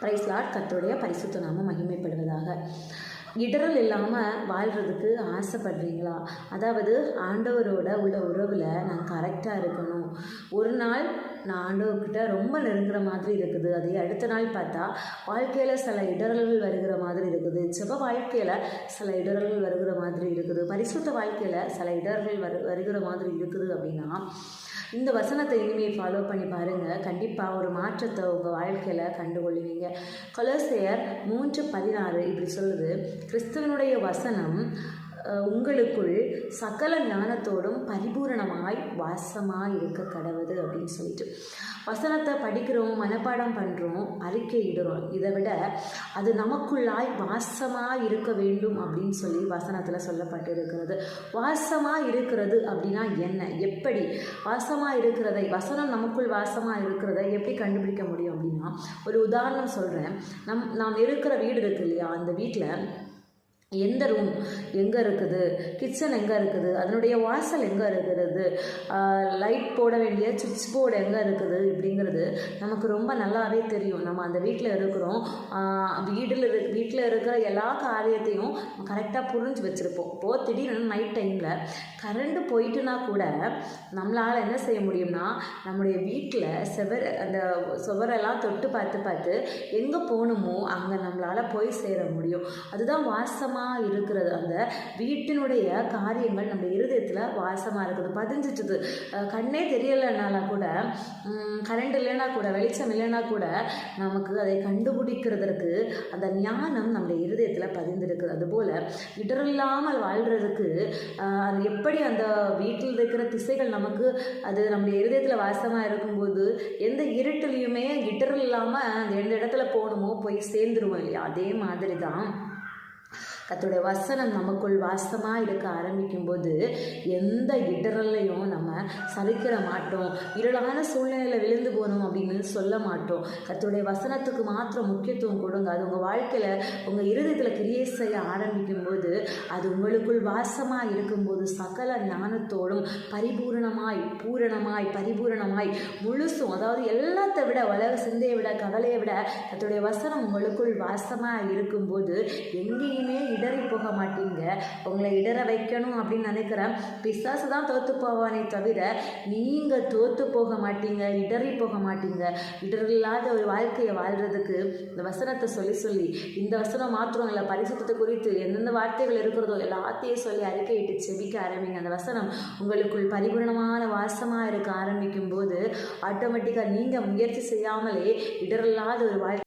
பிரைஸ்லாட் கத்தோடைய பரிசுத்த நாம மகிமைப்படுவதாக. இடரல் இல்லாமல் வாழ்கிறதுக்கு ஆசைப்படுறீங்களா? அதாவது ஆண்டவரோட உள்ள உறவில் நான் கரெக்டாக இருக்கணும். ஒரு நாள் நான் ஆண்டவர்கிட்ட ரொம்ப நெருங்குற மாதிரி இருக்குது. அதே அடுத்த நாள் பார்த்தா வாழ்க்கையில் சில இடரல்கள் வருகிற மாதிரி இருக்குது. செப வாழ்க்கையில் சில இடரல்கள் வருகிற மாதிரி இருக்குது. பரிசுத்த வாழ்க்கையில் சில இடர்கள் வரு வருகிற மாதிரி இருக்குது அப்படின்னா இந்த வசனத்தை இனிமேல் ஃபாலோ பண்ணி பாருங்கள் கண்டிப்பாக ஒரு மாற்றத்தை உங்கள் வாழ்க்கையில் கண்டுகொள்வீங்க. கொலோசையர் மூன்று பதினாறு இப்படி சொல்லுது. கிறிஸ்துவனுடைய வசனம் உங்களுக்குள் சகல ஞானத்தோடும் பரிபூரணமாய் வாசமாக இருக்க கடவுது அப்படின்னு சொல்லிட்டு. வசனத்தை படிக்கிறோம் மனப்பாடம் பண்ணுறோம் அறிக்கையிடுறோம் இதை விட அது நமக்குள்ளாய் வாசமாக இருக்க வேண்டும் அப்படின்னு சொல்லி வசனத்தில் சொல்லப்பட்டு இருக்கிறது வாசமாக இருக்கிறது அப்படின்னா என்ன? எப்படி வாசமாக இருக்கிறதை வசனம் நமக்குள் வாசமாக இருக்கிறதை எப்படி கண்டுபிடிக்க முடியும் அப்படின்னா ஒரு உதாரணம் சொல்கிறேன் நம் நாம் இருக்கிற வீடு இருக்கு இல்லையா? அந்த வீட்டில் எந்த ரூம் எங்கே இருக்குது? கிச்சன் எங்கே இருக்குது? அதனுடைய வாசல் எங்கே இருக்கிறது லைட் போட வேண்டிய சுவிட்ச் போர்டு எங்கே இருக்குது? இப்படிங்கிறது நமக்கு ரொம்ப நல்லாவே தெரியும். நம்ம அந்த வீட்டில் இருக்கிறோம். வீட்டில் இரு வீட்டில் இருக்கிற எல்லா காரியத்தையும் கரெக்டாக புரிஞ்சு வச்சுருப்போம். இப்போது திடீர்னு நைட் டைமில் கரண்ட்டு போயிட்டுனா கூட நம்மளால் என்ன செய்ய முடியும்னா நம்முடைய வீட்டில் செவர் அந்த சுவரெல்லாம் தொட்டு பார்த்து பார்த்து எங்கே போகணுமோ அங்கே நம்மளால் போய் சேர முடியும். அதுதான் வாசம் வாசமாக இருக்கிறது. அந்த வீட்டினுடைய காரியங்கள் நம்ம இருதயத்தில் வாசமாக இருக்குது பதிஞ்சிட்டுது. கண்ணே தெரியலைனால கூட கரண்ட் இல்லைன்னா கூட வெளிச்சம் இல்லைன்னா கூட நமக்கு அதை கண்டுபிடிக்கிறதற்கு அந்த ஞானம் நம்முடைய இருதயத்தில் பதிந்திருக்குது. அதுபோல் இடரில்லாமல் வாழ்கிறதுக்கு அது எப்படி அந்த வீட்டில் இருக்கிற திசைகள் நமக்கு அது நம்முடைய இருதயத்தில் வாசமாக இருக்கும்போது எந்த இருட்டுலையுமே இடர் இல்லாமல் அந்த எந்த இடத்துல போகணுமோ போய் சேர்ந்துருவோம் இல்லையா? அதே மாதிரி தான் கத்துடைய வசனம் நமக்குள் வாசமாக இருக்க ஆரம்பிக்கும்போது எந்த இடரலையும் நம்ம சலிக்கிற மாட்டோம். இருளான சூழ்நிலையில் விழுந்து போகணும் அப்படின்னு சொல்ல மாட்டோம். கத்துடைய வசனத்துக்கு மாத்திரம் முக்கியத்துவம் கொடுங்க. அது உங்கள் வாழ்க்கையில் உங்கள் இருதயத்தில் கிரியை செய்ய ஆரம்பிக்கும்போது அது உங்களுக்குள் வாசமாக இருக்கும்போது சகல ஞானத்தோடும் பரிபூரணமாய் பூரணமாய் பரிபூரணமாய் முழுசும் அதாவது எல்லாத்தை விட உலக சிந்தையை விட கவலையை விட கத்துடைய வசனம் உங்களுக்குள் வாசமாக இருக்கும்போது எங்கேயுமே இடறி போக மாட்டீங்க. உங்களை இடற வைக்கணும் அப்படின்னு நினைக்கிறேன். பிசாசு தான் தோத்து போவானே தவிர நீங்கள் தோற்று போக மாட்டீங்க இடறி போக மாட்டீங்க. இடரில்லாத ஒரு வாழ்க்கையை வாழ்கிறதுக்கு இந்த வசனத்தை சொல்லி சொல்லி இந்த வசனம் மாத்திரம் இல்லை பரிசுத்தத்தை குறித்து எந்தெந்த வார்த்தைகள் இருக்கிறதோ எல்லாத்தையும் சொல்லி அறிக்கையிட்டு செபிக்க ஆரம்பிங்க. அந்த வசனம் உங்களுக்குள் பரிபூரணமான வாசமாக இருக்க ஆரம்பிக்கும் போது ஆட்டோமேட்டிக்காக நீங்கள் முயற்சி செய்யாமலே இடரில்லாத ஒரு வாழ்க்கை